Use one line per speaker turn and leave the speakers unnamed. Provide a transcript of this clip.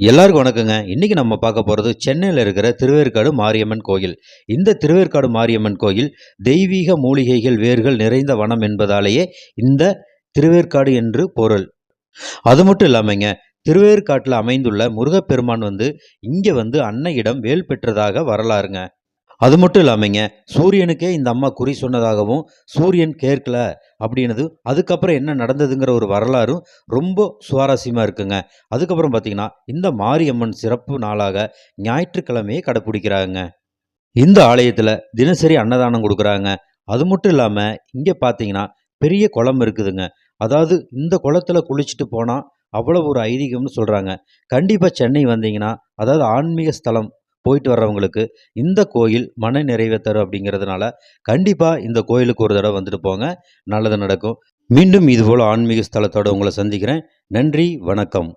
எல்லாருக்கும் வணக்கங்க. இன்னைக்கு நம்ம பார்க்க போகிறது சென்னையில் இருக்கிற திருவேற்காடு மாரியம்மன் கோயில். இந்த திருவேற்காடு மாரியம்மன் கோயில் தெய்வீக மூலிகைகள் வேர்கள் நிறைந்த வனம் என்பதாலேயே இந்த திருவேற்காடு என்று பொருள். அது மட்டும் இல்லாமங்க திருவேற்காட்டில் அமைந்துள்ள முருகப்பெருமான் வந்து இங்கே வந்து அன்னையிடம் வேல் பெற்றதாக வரலாறுங்க. அது மட்டும் இல்லாமங்க சூரியனுக்கே இந்த அம்மா குறி சொன்னதாகவும் சூரியன் கேட்கல அப்படின்னது அதுக்கப்புறம் என்ன நடந்ததுங்கிற ஒரு வரலாறும் ரொம்ப சுவாரஸ்யமாக இருக்குங்க. அதுக்கப்புறம் பார்த்தீங்கன்னா இந்த மாரியம்மன் சிறப்பு நாளாக ஞாயிற்றுக்கிழமையே கடைப்பிடிக்கிறாங்க. இந்த ஆலயத்தில் தினசரி அன்னதானம் கொடுக்குறாங்க. அது மட்டும் இல்லாமல் இங்கே பார்த்தீங்கன்னா பெரிய குளம் இருக்குதுங்க. அதாவது இந்த குளத்துல குளிச்சுட்டு போனால் அவ்வளோ ஒரு ஐதீகம்னு சொல்கிறாங்க கண்டிப்பாக சென்னை வந்தீங்கன்னா அதாவது ஆன்மீக ஸ்தலம் போயிட்டு வர்றவங்களுக்கு இந்த கோயில் மன நிறைவை தரும் அப்படிங்கிறதுனால கண்டிப்பாக இந்த கோயிலுக்கு ஒரு தடவை வந்துட்டு போங்க. நல்லது நடக்கும். மீண்டும் இதுபோல் ஆன்மீக ஸ்தலத்தோடு உங்களை சந்திக்கிறேன். நன்றி வணக்கம்.